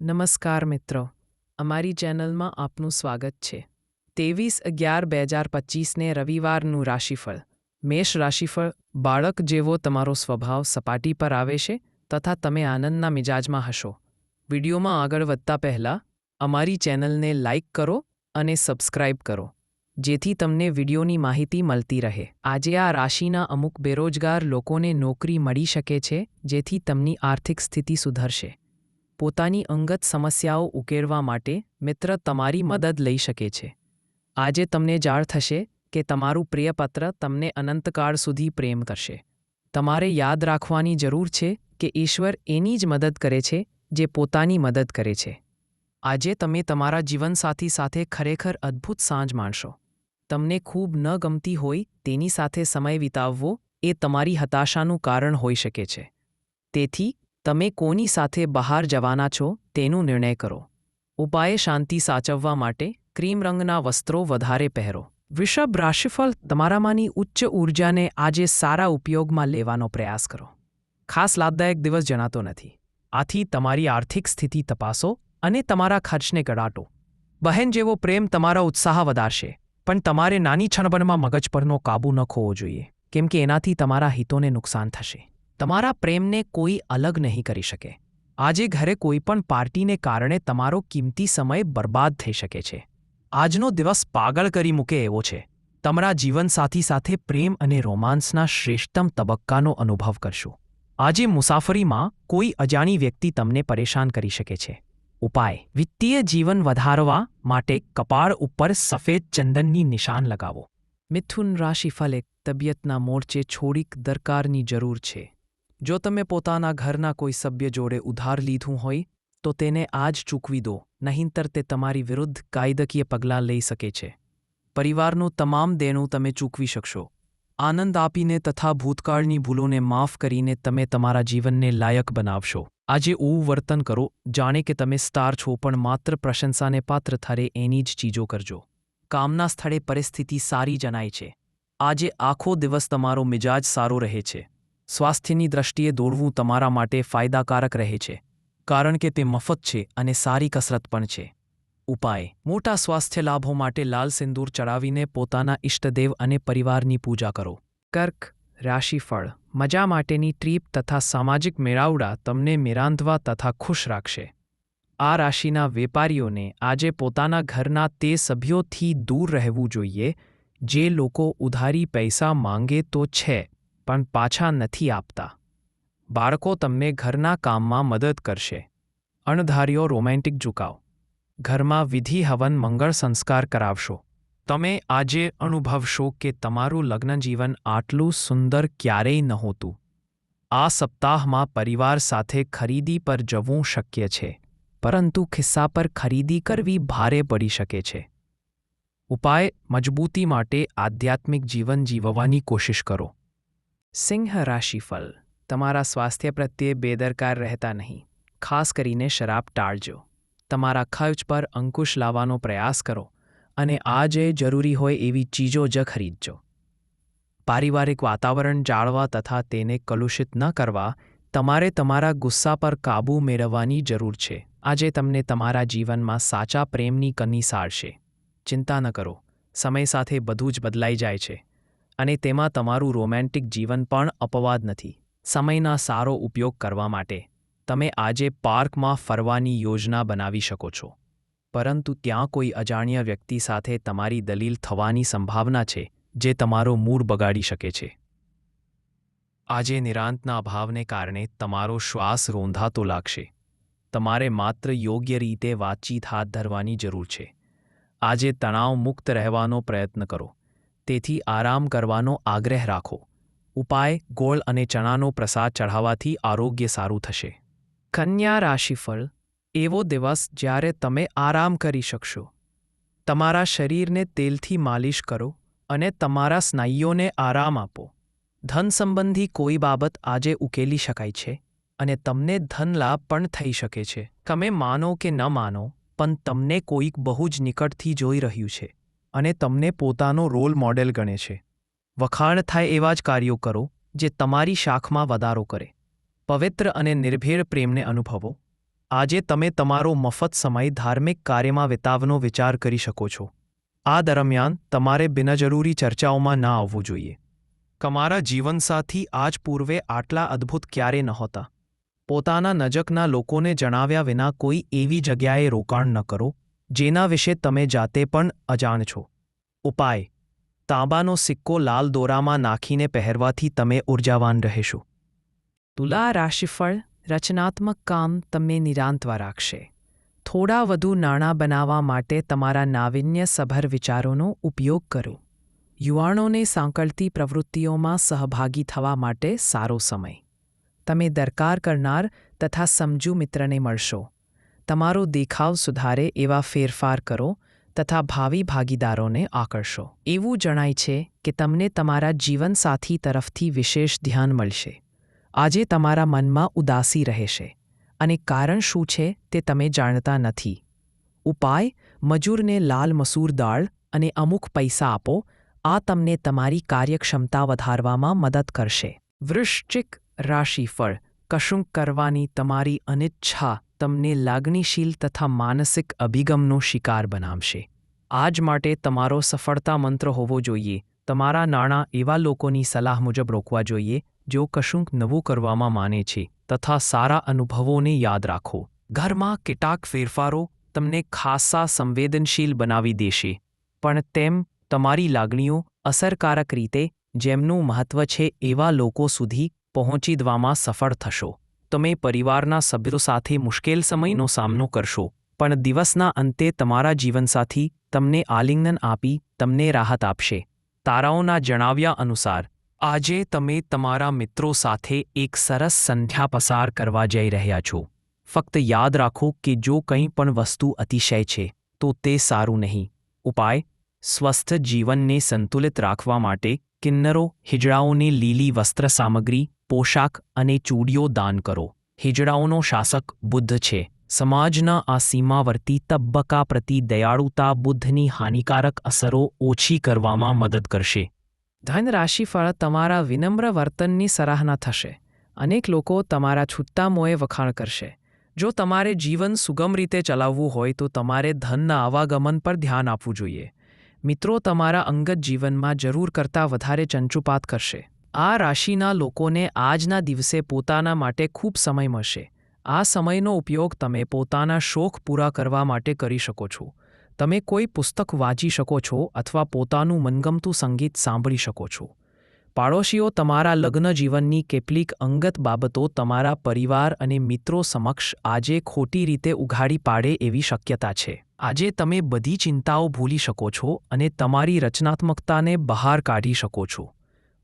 નમસ્કાર મિત્રો. અમારી ચેનલમાં આપનું સ્વાગત છે. ત્રેવીસ અગિયાર બે હજાર પચીસને રવિવારનું રાશિફળ. મેષ રાશિફળ બાળક જેવો તમારો સ્વભાવ સપાટી પર આવે છે તથા તમે આનંદના મિજાજમાં હશો. વિડીયોમાં આગળ વધતા પહેલાં અમારી ચેનલને લાઇક કરો અને સબસ્ક્રાઇબ કરો. જેથી તમને વિડીયોની માહિતી મળતી રહે. આજે આ રાશિના અમુક બેરોજગાર લોકોને નોકરી મળી શકે છે જેથી તેમની આર્થિક સ્થિતિ સુધરશે. પોતાની અંગત સમસ્યાઓ ઉકેલવા માટે મિત્ર તમારી મદદ લઈ શકે છે. આજે તમને જાણ થશે કે તમારું પ્રિયપત્ર તમને અનંતકાળ સુધી પ્રેમ કરશે. તમારે યાદ રાખવાની જરૂર છે કે ઈશ્વર એની જ મદદ કરે છે, જે પોતાની મદદ કરે છે. આજે તમે તમારા જીવનસાથી સાથે ખરેખર અદ્ભુત સાંજ માણશો. તમને ખૂબ ન ગમતી હોય તેની સાથે સમય વિતાવવો એ તમારી હતાશાનું કારણ હોઈ શકે છે. તેથી તમે કોની સાથે બહાર જવાના છો તેનું નિર્ણય કરો. ઉપાય શાંતિ સાચવવા માટે ક્રીમ રંગના વસ્ત્રો વધારે પહેરો. વૃષભ રાશિફળ તમારામાંની ઉચ્ચ ઊર્જાને આજે સારા ઉપયોગમાં લેવાનો પ્રયાસ કરો. ખાસ લાભદાયક દિવસ જણાતો નથી. આથી તમારી આર્થિક સ્થિતિ તપાસો અને તમારા ખર્ચને ગળાટો. બહેન જેવો પ્રેમ તમારા ઉત્સાહ વધારશે, પણ તમારે નાની છણબણમાં મગજ પરનો કાબૂ ન ખોવો જોઈએ, કેમ કે એનાથી તમારા હિતોને નુકસાન થશે. તમારા પ્રેમને કોઈ અલગ નહીં કરી શકે. આજે ઘરે કોઈ પણ પાર્ટીને કારણે તમારો કિંમતી સમય બરબાદ થઈ શકે છે. આજનો દિવસ પાગળ કરી મૂકે એવો છે. તમારા જીવનસાથી સાથે પ્રેમ અને રોમાન્સના શ્રેષ્ઠતમ તબક્કાનો અનુભવ કરશો. આજે મુસાફરીમાં કોઈ અજાણી વ્યક્તિ તમને પરેશાન કરી શકે છે. ઉપાય, વિત્તીય જીવન વધારવા માટે કપાળ ઉપર સફેદ ચંદનની નિશાન લગાવો. મિથુન રાશિફલે તબિયતના મોરચે છોડીક દરકારની જરૂર છે. જો તમે પોતાના ઘરના કોઈ સભ્ય જોડે ઉધાર લીધું હોય, તો તેને આજ ચૂકવી દો, નહીંતર તે તમારી વિરુદ્ધ કાયદકીય પગલાં લઈ શકે છે. પરિવારનું તમામ દેણું તમે ચૂકવી શકશો. આનંદ આપીને તથા ભૂતકાળની ભૂલોને માફ કરીને તમે તમારા જીવનને લાયક બનાવશો. આજે એવું વર્તન કરો, જાણે કે તમે સ્ટાર છો, પણ માત્ર પ્રશંસાને પાત્ર થરે એની જ ચીજો કરજો. કામના સ્થળે પરિસ્થિતિ સારી જણાય છે. આજે આખો દિવસ તમારો મિજાજ સારો રહે છે. સ્વાસ્થ્યની દ્રષ્ટિએ દોડવું તમારા માટે ફાયદાકારક રહે છે, કારણ કે તે મફત છે અને સારી કસરત પણ છે. ઉપાય. મોટા સ્વાસ્થ્ય લાભો માટે લાલ સિંદૂર ચડાવીને પોતાના ઇષ્ટદેવ અને પરિવારની પૂજા કરો. કર્ક. રાશિફળ. મજા માટેની ટ્રીપ તથા સામાજિક મેળાવડા તમને મેરાંધવા તથા ખુશ રાખશે. આ રાશિના વેપારીઓને આજે પોતાના ઘરના તે સભ્યોથી દૂર રહેવું જોઈએ, જે લોકો ઉધારી પૈસા માંગે તો છે. પણ પાછા નથી આપતા. બાળકો તમને ઘરના કામમાં મદદ કરશે. અણધાર્યો રોમેન્ટિક ઝુકાવ. ઘરમાં વિધિ હવન મંગળ સંસ્કાર કરાવશો. તમે આજે અનુભવશો કે તમારું લગ્નજીવન આટલું સુંદર ક્યારેય નહોતું. આ સપ્તાહમાં પરિવાર સાથે ખરીદી પર જવું શક્ય છે, પરંતુ ખિસ્સા પર ખરીદી કરવી ભારે પડી શકે છે. ઉપાય, મજબૂતી માટે આધ્યાત્મિક જીવન જીવવાની કોશિશ કરો. સિંહ રાશિફળ. તમારા સ્વાસ્થ્ય પ્રત્યે બેદરકાર રહેતા નહીં. ખાસ કરીને શરાબ ટાળજો. તમારા ખર્ચ પર અંકુશ લાવવાનો પ્રયાસ કરો અને આજે જરૂરી હોય એવી ચીજો જ ખરીદજો. પારિવારિક વાતાવરણ જાળવા તથા તેને કલુષિત ન કરવા તમારે તમારા ગુસ્સા પર કાબૂ મેળવવાની જરૂર છે. આજે તમને તમારા જીવનમાં સાચા પ્રેમની કની સારશે. ચિંતા ન કરો. સમય સાથે બધું જ બદલાઈ જાય છે. અને તેમાં તમારું રોમેન્ટિક જીવન પણ અપવાદ નથી. સમયના સારો ઉપયોગ કરવા માટે, તમે આજે પાર્કમાં ફરવાની યોજના બનાવી શકો છો. પરંતુ ત્યાં કોઈ અજાણ્યા વ્યક્તિ સાથે તમારી દલીલ થવાની સંભાવના છે, જે તમારો મૂડ બગાડી શકે છે. આજે નિરાંતના અભાવને કારણે તમારો શ્વાસ રોંધાતો લાગશે. તમારે માત્ર યોગ્ય રીતે વાતચીત હાથ ધરવાની જરૂર છે. આજે તણાવ મુક્ત રહેવાનો પ્રયત્ન કરો. તેથી આરામ કરવાનો આગ્રહ રાખો. ઉપાય, ગોળ અને ચણાનો પ્રસાદ ચઢાવવાથી આરોગ્ય સારું થશે. કન્યા રાશિફળ, એવો દિવસ જ્યારે તમે આરામ કરી શકશો. તમારા શરીરને તેલથી માલિશ કરો અને તમારા સ્નાયુઓને આરામ આપો. ધન સંબંધી કોઈ બાબત આજે ઉકેલી શકાય છે અને તમને ધનલાભ પણ થઈ શકે છે. તમે માનો કે ન માનો, પણ તમને કોઈક બહુ જ નિકટથી જોઈ રહ્યું છે. અને તમને પોતાનો રોલ મોડેલ ગણે છે. વખાણ થાય એવા જ કાર્યો કરો, જે તમારી શાખમાં વધારો કરે. પવિત્ર અને નિર્ભેળ પ્રેમને અનુભવો. આજે તમે તમારો મફત સમય ધાર્મિક કાર્યમાં વિતાવનો વિચાર કરી શકો છો. આ દરમિયાન તમારે બિનજરૂરી ચર્ચાઓમાં ના આવવું જોઈએ. તમારા જીવનસાથી આજ પૂર્વે આટલા અદ્ભુત ક્યારે નહોતા. પોતાના નજકના લોકોને જણાવ્યા વિના કોઈ એવી જગ્યાએ રોકાણ ન કરો. જેના વિશે તમે જાતે પણ અજાણ છો. ઉપાય. તાંબાનો સિક્કો લાલ દોરામાં નાખીને પહેરવાથી તમે ઉર્જાવાન રહેશો. તુલા રાશિફળ રચનાત્મક કામ તમને નિરાંતવા રાખશે. થોડા વધુ નાણાં બનાવવા માટે તમારા નાવિન્યસભર વિચારોનો ઉપયોગ કરો. યુવાનોને સાંકળતી પ્રવૃત્તિઓમાં સહભાગી થવા માટે સારો સમય. તમે દરકાર કરનાર તથા સમજુ મિત્રને મળશો. તમારો દેખાવ સુધારે એવા ફેરફાર કરો તથા ભાવિ ભાગીદારોને આકર્ષો. એવું જણાય છે કે તમને તમારા જીવનસાથી તરફથી વિશેષ ધ્યાન મળશે. આજે તમારા મનમાં ઉદાસી રહેશે. અને કારણ શું છે તે તમે જાણતા નથી. ઉપાય, મજૂરને લાલ મસૂર દાળ અને અમુક પૈસા આપો, આ તમને તમારી કાર્યક્ષમતા વધારવામાં મદદ કરશે. વૃશ્ચિક રાશિફળ, કશુંક કરવાની તમારી અનિચ્છા તમને લાગણીશીલ તથા માનસિક અભિગમનો શિકાર બનાવશે. આજ માટે તમારો સફળતા મંત્ર હોવો જોઈએ. તમારા નાણાં એવા લોકોની સલાહ મુજબ રોકવા જોઈએ, જેઓ કશુંક નવું કરવામાં માને છે, તથા સારા અનુભવોને યાદ રાખો. ઘરમાં કેટલાક ફેરફારો તમને ખાસ્સા સંવેદનશીલ બનાવી દેશે. પણ તેમ, તમારી લાગણીઓ અસરકારક રીતે, જેમનું મહત્વ છે એવા લોકો સુધી પહોંચી દવામાં સફળ થશો. તમે પરિવારના સભ્યો સાથે મુશ્કેલ સમયનો સામનો કરશો, પણ દિવસના અંતે તમારા જીવનસાથી તમને આલિંગન આપી તમને રાહત આપશે. તારાઓના જણાવ્યા અનુસાર, આજે તમે તમારા મિત્રો સાથે એક સરસ સંધ્યા પસાર કરવા જઈ રહ્યા છો. ફક્ત યાદ રાખો કે જો કંઈ પણ વસ્તુ અતિશય છે, તો તે સારું નહીં. ઉપાય, સ્વસ્થ જીવનને સંતુલિત રાખવા માટે કિન્નરો, હિજડાઓને લીલી વસ્ત્ર સામગ્રી પોશાક અને ચૂડીઓ દાન કરો. હિજડાઓનો શાસક બુદ્ધ છે. સમાજના આ સીમાવર્તી તબક્કા પ્રતિ દયાળુતા બુદ્ધની હાનિકારક અસરો ઓછી કરવામાં મદદ કરશે. ધન રાશિફળ તમારા વિનમ્ર વર્તનની સરાહના થશે. અનેક લોકો તમારા છૂટા મોએ વખાણ કરશે. જો તમારે જીવન સુગમ રીતે ચલાવવું હોય તો તમારે ધનના આવાગમન પર ધ્યાન આપવું જોઈએ. મિત્રો તમારા અંગત જીવનમાં જરૂર કરતાં વધારે ચંચુપાત કરશે. આ રાશિના લોકોને આજના દિવસે પોતાના માટે ખૂબ સમય મળશે. આ સમયનો ઉપયોગ તમે પોતાના શોખ પૂરા કરવા માટે કરી શકો છો. તમે કોઈ પુસ્તક વાંચી શકો છો અથવા પોતાનું મનગમતું સંગીત સાંભળી શકો છો. પાડોશીઓ તમારા લગ્ન જીવનની કેટલીક અંગત બાબતો તમારા પરિવાર અને મિત્રો સમક્ષ આજે ખોટી રીતે ઉઘાડી પાડે એવી શક્યતા છે. આજે તમે બધી ચિંતાઓ ભૂલી શકો છો અને તમારી રચનાત્મકતાને બહાર કાઢી શકો છો.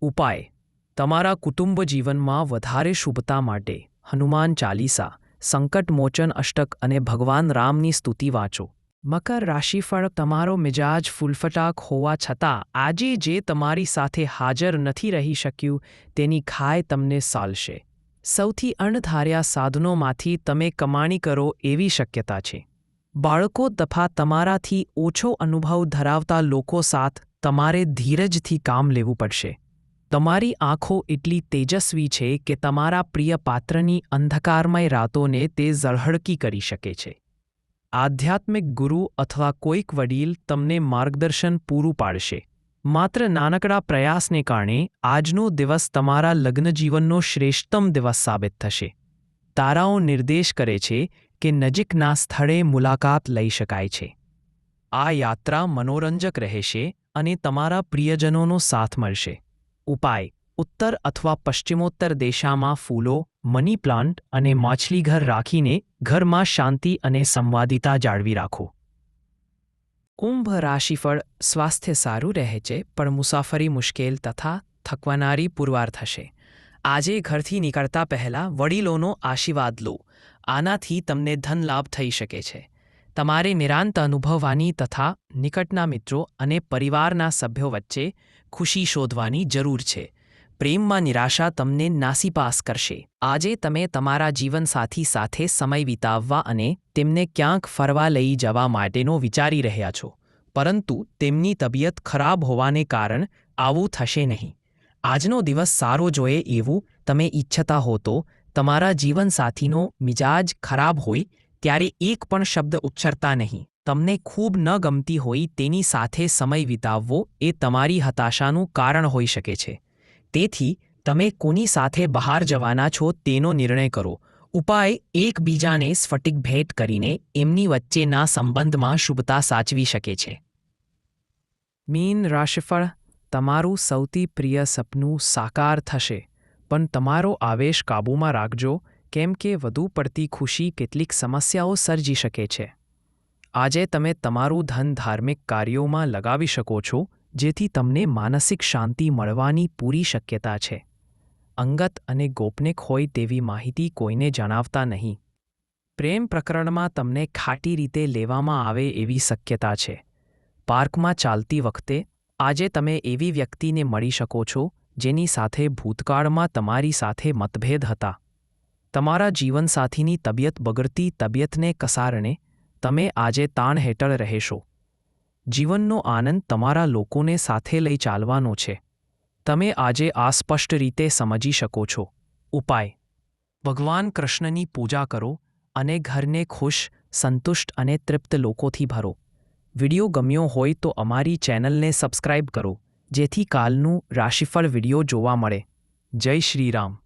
ઉપાય. તમારા કુટુંબ જીવનમાં વધારે શુભતા માટે હનુમાન ચાલીસા સંકટમોચન અષ્ટક અને ભગવાન રામની સ્તુતિ વાંચો. મકર રાશિફળ તમારો મિજાજ ફૂલફટાક હોવા છતાં આજે જે તમારી સાથે હાજર નથી રહી શક્યું તેની ખાય તમને સાલશે. સૌથી અણધાર્યા સાધનોમાંથી તમે કમાણી કરો એવી શક્યતા છે. બાળકો તથા તમારાથી ઓછો અનુભવ ધરાવતા લોકો સાથ તમારે ધીરજથી કામ લેવું પડશે. તમારી આંખો એટલી તેજસ્વી છે કે તમારા પ્રિય પાત્રની અંધકારમય રાતોને તે ઝળહળકી કરી શકે છે. આધ્યાત્મિક ગુરુ અથવા કોઈક વડીલ તમને માર્ગદર્શન પૂરું પાડશે. માત્ર નાનકડા પ્રયાસને કારણે આજનો દિવસ તમારા લગ્નજીવનનો શ્રેષ્ઠતમ દિવસ સાબિત થશે. તારાઓ નિર્દેશ કરે છે કે નજીકના સ્થળે મુલાકાત લઈ શકાય છે. આ યાત્રા મનોરંજક રહેશે અને તમારા પ્રિયજનોનો સાથ મળશે. ઉપાય. ઉત્તર અથવા પશ્ચિમોત્તર દિશામાં ફૂલો, મની પ્લાન્ટ અને માછલીઘર રાખીને ઘરમાં શાંતિ અને સંવાદિતા જાળવી રાખો. કુંભ રાશિફળ સ્વાસ્થ્ય સારું રહે છે, પણ મુસાફરી મુશ્કેલ તથા થકવાનારી પુરવાર થશે. આજે ઘરથી નીકળતા પહેલાં વડીલોનો આશીર્વાદ લો. આનાથી તમને ધન લાભ થઈ શકે છે. તમારે નિરાંત અનુભવવાની તથા નિકટના મિત્રો અને પરિવારના સભ્યો વચ્ચે ખુશી શોધવાની જરૂર છે. પ્રેમમાં નિરાશા તમને નાસીપાસ કરશે. આજે તમે તમારા જીવનસાથી સાથે સમય વિતાવવા અને તેમને ક્યાંક ફરવા લઈ જવા માટેનો વિચારી રહ્યા છો. પરંતુ તેમની તબિયત ખરાબ હોવાને કારણ આવું થશે નહીં. આજનો દિવસ સારો જોઈએ એવું તમે ઈચ્છતા હો તો તમારા જીવનસાથીનો મિજાજ ખરાબ હોય ત્યારે એક પણ શબ્દ ઉચ્છરતા નહીં. તમને ખૂબ ન ગમતી હોય તેની સાથે સમય વિતાવવો એ તમારી હતાશાનું કારણ હોઈ શકે છે. તેથી, તમે કોની સાથે બહાર જવાના છો તેનો નિર્ણય કરો. ઉપાય એકબીજાને સ્ફટિક ભેટ કરીને એમની વચ્ચેના સંબંધમાં શુભતા સાચવી શકે છે. મીન રાશિફળ, તમારું સૌથી પ્રિય સપનું સાકાર થશે, પણ તમારો આવેશ કાબૂમાં રાખજો, કેમ કે વધુ પડતી ખુશી કેટલીક સમસ્યાઓ સર્જી શકે છે. આજે તમે તમારું ધન ધાર્મિક કાર્યોમાં લગાવી શકો છો, જેથી તમને માનસિક શાંતિ મળવાની પૂરી શક્યતા છે. અંગત અને ગોપનિક હોય તેવી માહિતી કોઈને જણાવતા નહીં. પ્રેમ પ્રકરણમાં તમને ખાટી રીતે લેવામાં આવે એવી શક્યતા છે. પાર્કમાં ચાલતી વખતે, આજે તમે એવી વ્યક્તિને મળી શકો છો, જેની સાથે ભૂતકાળમાં તમારી સાથે મતભેદ હતા. તમારા જીવનસાથીની તબિયત બગડતી તબિયતને કસારણે તમે આજે તાણ હેઠળ રહેશો. જીવનનો આનંદ તમારા લોકોને સાથે લઈ ચાલવાનો છે. તમે આજે આ સ્પષ્ટ રીતે સમજી શકો છો. ઉપાય. ભગવાન કૃષ્ણની પૂજા કરો અને ઘરને ખુશ, સંતુષ્ટ અને તૃપ્ત લોકોથી ભરો. વિડિયો ગમ્યો હોય તો અમારી ચેનલને સબસ્ક્રાઇબ કરો, જેથી કાલનું રાશિફળ વિડિયો જોવા મળે. જય શ્રી રામ.